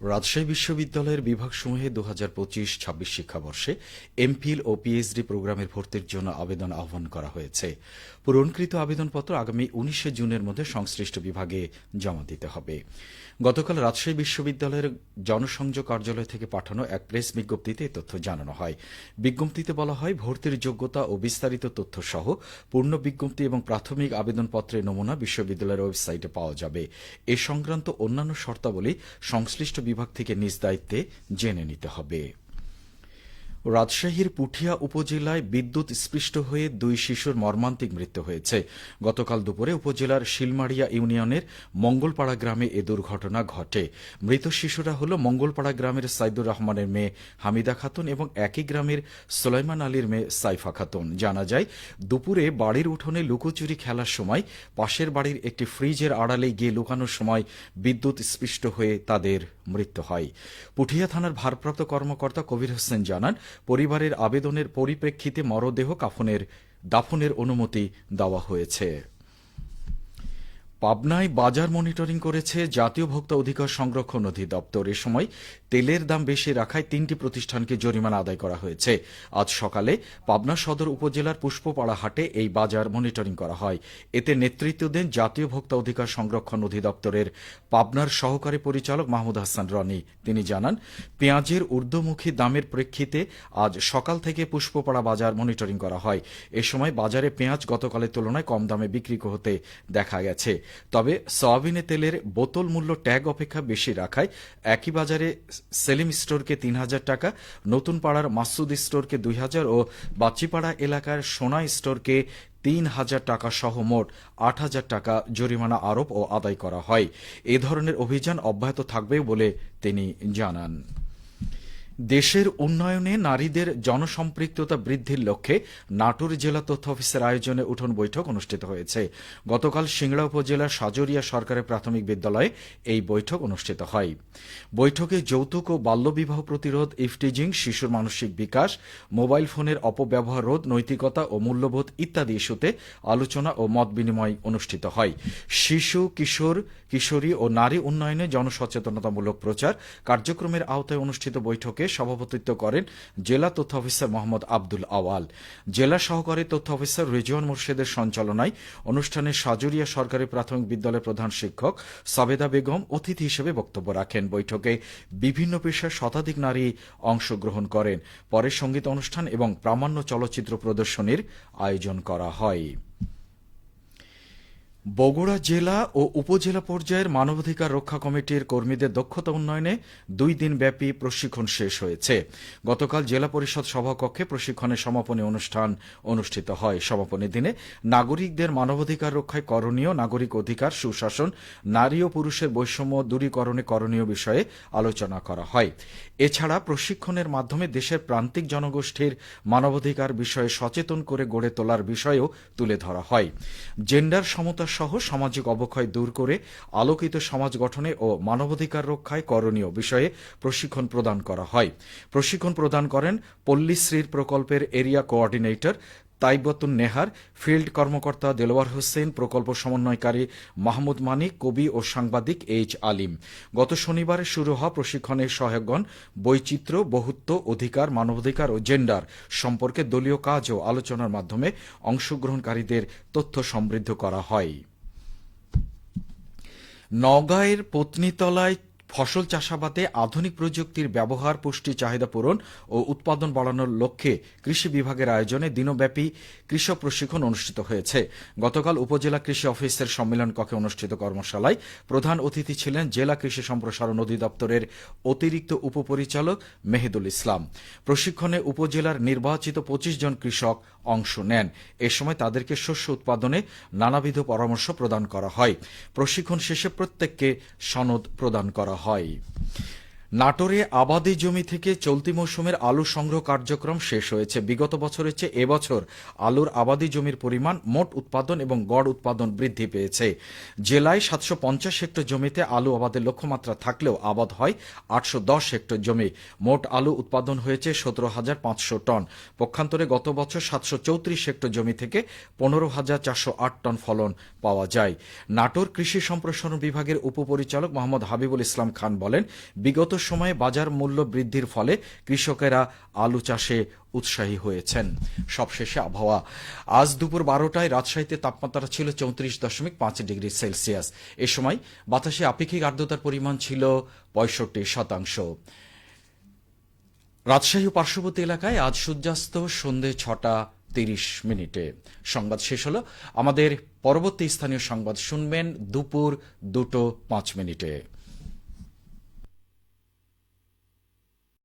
রাজশাহী বিশ্ববিদ্যালয়ের বিভাগসমূহে দু হাজার পঁচিশ, ছাব্বিশ শিক্ষাবর্ষে এমফিল ও পিএইচডি প্রোগ্রামের ভর্তির জন্য আবেদন আহ্বান করা হয়েছে। পূরণকৃত আবেদনপত্র আগামী উনিশে জুনের মধ্যে সংশ্লিষ্ট বিভাগে জমা দিতে হবে। গতকাল রাজশাহী বিশ্ববিদ্যালয়ের জনসংযোগ কার্যালয় থেকে পাঠানো এক প্রেস বিজ্ঞপ্তিতে এ তথ্য জানানো হয়। বিজ্ঞপ্তিতে বলা হয়, ভর্তির যোগ্যতা ও বিস্তারিত তথ্য সহ পূর্ণ বিজ্ঞপ্তি এবং প্রাথমিক আবেদনপত্রের নমুনা বিশ্ববিদ্যালয়ের ওয়েবসাইটে পাওয়া যাবে। এ সংক্রান্ত অন্যান্য শর্তাবলী সংশ্লিষ্ট বিভাগ থেকে নিজ দায়িত্বে জেনে নিতে হবে। রাজশাহীর পুঠিয়া উপজেলায় বিদ্যুৎ স্পৃষ্ট হয়ে দুই শিশুর মর্মান্তিক মৃত্যু হয়েছে। গতকাল দুপুরে উপজেলার শিলমারিয়া ইউনিয়নের মঙ্গলপাড়া গ্রামে এ দুর্ঘটনা ঘটে। মৃত শিশুরা হল মঙ্গলপাড়া গ্রামের সাইদুর রহমানের মেয়ে হামিদা খাতুন এবং একই গ্রামের সোলাইমান আলীর মেয়ে সাইফা খাতুন। জানা যায়, দুপুরে বাড়ির উঠোনে লুকোচুরি খেলার সময় পাশের বাড়ির একটি ফ্রিজের আড়ালে গিয়ে লুকানোর সময় বিদ্যুৎ স্পৃষ্ট হয়ে তাদের মৃত্যু হয়। পুঠিয়া থানার ভারপ্রাপ্ত কর্মকর্তা কবির হোসেন জানান পরিবারের আবেদনের পরিপ্রেক্ষিতে মরদেহ কাফনের দাফনের অনুমতি দেওয়া হয়েছে। পাবনায় বাজার মনিটরিং করেছে জাতীয় ভোক্তা অধিকার সংরক্ষণ অধিদপ্তর। এ সময় তেলের দাম বেশি রাখায় তিনটি প্রতিষ্ঠানকে জরিমানা আদায় করা হয়েছে। আজ সকালে পাবনা সদর উপজেলার পুষ্পপাড়া হাটে এই বাজার মনিটরিং করা হয়। এতে নেতৃত্ব দেন জাতীয় ভোক্তা অধিকার সংরক্ষণ অধিদপ্তরের পাবনার সহকারী পরিচালক মাহমুদ হাসান রনি। তিনি জানান, পেঁয়াজের ঊর্ধ্বমুখী দামের প্রেক্ষিতে আজ সকাল থেকে পুষ্পপাড়া বাজার মনিটরিং করা হয়। এ সময় বাজারে পেঁয়াজ গতকালের তুলনায় কম দামে বিক্রি হতে দেখা গেছে। তবে সয়াবিনে তেলের বোতল মূল্য ট্যাগ অপেক্ষা বেশি রাখায় একই বাজারে সেলিম স্টোরকে তিন হাজার টাকা, নতুন পাড়ার মাসুদ স্টোরকে দুই হাজার ও বাচ্চিপাড়া এলাকার সোনা স্টোরকে তিন হাজার টাকা সহ মোট আট হাজার টাকা জরিমানা আরোপ ও আদায় করা হয়। এ ধরনের অভিযান অব্যাহত থাকবে বলে তিনি জানান। দেশের উন্নয়নে নারীদের জনসম্পৃক্ততা বৃদ্ধির লক্ষ্যে নাটোর জেলা তথ্য অফিসের আয়োজনে উঠোন বৈঠক অনুষ্ঠিত হয়েছে। গতকাল সিংড়া উপজেলার সাজরিয়া সরকারি প্রাথমিক বিদ্যালয়ে এই বৈঠক অনুষ্ঠিত হয়। বৈঠকে যৌতুক ও বাল্যবিবাহ প্রতিরোধ, ইফটিজিং, শিশুর মানসিক বিকাশ, মোবাইল ফোনের অপব্যবহার রোধ, নৈতিকতা ও মূল্যবোধ ইত্যাদি ইস্যুতে আলোচনা ও মত বিনিময় অনুষ্ঠিত হয়। শিশু, কিশোর, কিশোরী ও নারী উন্নয়নে জনসচেতনতামূলক প্রচার কার্যক্রমের আওতায় অনুষ্ঠিত বৈঠকে সভাপতিত্ব করেন জেলা তথ্য অফিসার মোহাম্মদ আব্দুল আওয়াল। জেলা সহকারী তথ্য অফিসার রেজওয়ান মুর্শেদের সঞ্চালনায় অনুষ্ঠানে সাজুরিয়া সরকারি প্রাথমিক বিদ্যালয়ের প্রধান শিক্ষক সাবেদা বেগম অতিথি হিসেবে বক্তব্য রাখেন। বৈঠকে বিভিন্ন পেশার শতাধিক নারী অংশগ্রহণ করেন। পরে সংগীত অনুষ্ঠান এবং প্রামাণ্য চলচ্চিত্র প্রদর্শনীর আয়োজন করা হয়। বগুড়া জেলা ও উপজেলা পর্যায়ের মানবাধিকার রক্ষা কমিটির কর্মীদের দক্ষতা উন্নয়নে দুই দিন ব্যাপী প্রশিক্ষণ শেষ হয়েছে। গতকাল জেলা পরিষদ সভাকক্ষে প্রশিক্ষণের সমাপনী অনুষ্ঠান অনুষ্ঠিত হয়। সমাপনী দিনে নাগরিকদের মানবাধিকার রক্ষায় করণীয় নাগরিক অধিকার, সুশাসন, নারী ও পুরুষের বৈষম্য দূরীকরণে করণীয় বিষয়ে আলোচনা করা হয়। এছাড়া প্রশিক্ষণের মাধ্যমে দেশের প্রান্তিক জনগোষ্ঠীর মানবাধিকার বিষয়ে সচেতন করে গড়ে তোলার বিষয়েও তুলে ধরা হয়। জেন্ডার সমতা সহ সামাজিক অবক্ষয় দূর করে আলোকিত সমাজ গঠনে ও মানবাধিকার রক্ষায় করণীয় বিষয়ে প্রশিক্ষণ প্রদান করা হয়। প্রশিক্ষণ প্রদান করেন পল্লীশ্রীর প্রকল্পের এরিয়া কোঅর্ডিনেটর তাইবতুন নেহার ফিল্ড কর্মকর্তা দেলোয়ার হোসেন, প্রকল্প সমন্বয়কারী মাহমুদ মানিক, কবি ও সাংবাদিক এইচ আলিম। গত শনিবারে শুরু হওয়া প্রশিক্ষণের সহায়কগণ বৈচিত্র্য, বহুত্ব, অধিকার, মানবাধিকার ও জেন্ডার সম্পর্কে দলীয় কাজ ও আলোচনার মাধ্যমে অংশগ্রহণকারীদের তথ্য সমৃদ্ধ করা হয়। নওগাঁয়ের পত্নীতলায় ফসল চাষাবাদে আধুনিক প্রযুক্তির ব্যবহার, পুষ্টি, চাহিদা পূরণ ও উৎপাদন বাড়ানোর লক্ষ্যে কৃষি বিভাগের আয়োজনে দিনব্যাপী কৃষক প্রশিক্ষণ অনুষ্ঠিত হয়েছে। গতকাল উপজেলা কৃষি অফিসের সম্মেলন কক্ষে অনুষ্ঠিত কর্মশালায় প্রধান অতিথি ছিলেন জেলা কৃষি সম্প্রসারণ অধিদপ্তরের অতিরিক্ত উপপরিচালক মেহেদুল ইসলাম। প্রশিক্ষণে উপজেলার নির্বাচিত পঁচিশ জন কৃষক অংশ নেন। এ সময় তাদেরকে শস্য উৎপাদনে নানাবিধ পরামর্শ প্রদান করা হয়। প্রশিক্ষণ শেষে প্রত্যেককে সনদ প্রদান করা হয় নাটোরে আবাদি জমি থেকে চলতি মৌসুমের আলু সংগ্রহ কার্যক্রম শেষ হয়েছে। বিগত বছরের চেয়ে এবছর আলুর আবাদি জমির পরিমাণ মোট উৎপাদন এবং গড় উৎপাদন বৃদ্ধি পেয়েছে। জেলায় সাতশো পঞ্চাশ হেক্টর জমিতে আলু আবাদের লক্ষ্যমাত্রা থাকলেও আবাদ হয় আটশো দশ হেক্টর জমি। মোট আলু উৎপাদন হয়েছে সতেরো হাজার পাঁচশো টন। পক্ষান্তরে গত বছর সাতশো চৌত্রিশ হেক্টর জমি থেকে পনেরো হাজার চারশো আট টন ফলন পাওয়া যায়। নাটোর কৃষি সম্প্রসারণ বিভাগের উপপরিচালক মোহাম্মদ হাবিবুল ইসলাম খান বলেন, বিগত সময়ে বাজার মূল্য বৃদ্ধির ফলে কৃষকেরা আলু চাষে উৎসাহী হয়েছেন। সবশেষে আবহাওয়া। আজ দুপুর বারোটায় রাজশাহীতে তাপমাত্রা ছিল চৌত্রিশ দশমিক পাঁচ ডিগ্রি সেলসিয়াস। এ সময় বাতাসে আপেক্ষিক আর্দ্রতার পরিমাণ ছিল পঁয়ষট্টি শতাংশ। রাজশাহী পার্শ্ববর্তী এলাকায় আজ সূর্যাস্ত সন্ধে ছটা তিরিশ মিনিটে। সংবাদ শেষ হলো। আমাদের পরবর্তী স্থানীয় সংবাদ শুনবেন দুপুর দুটো পাঁচ মিনিটে।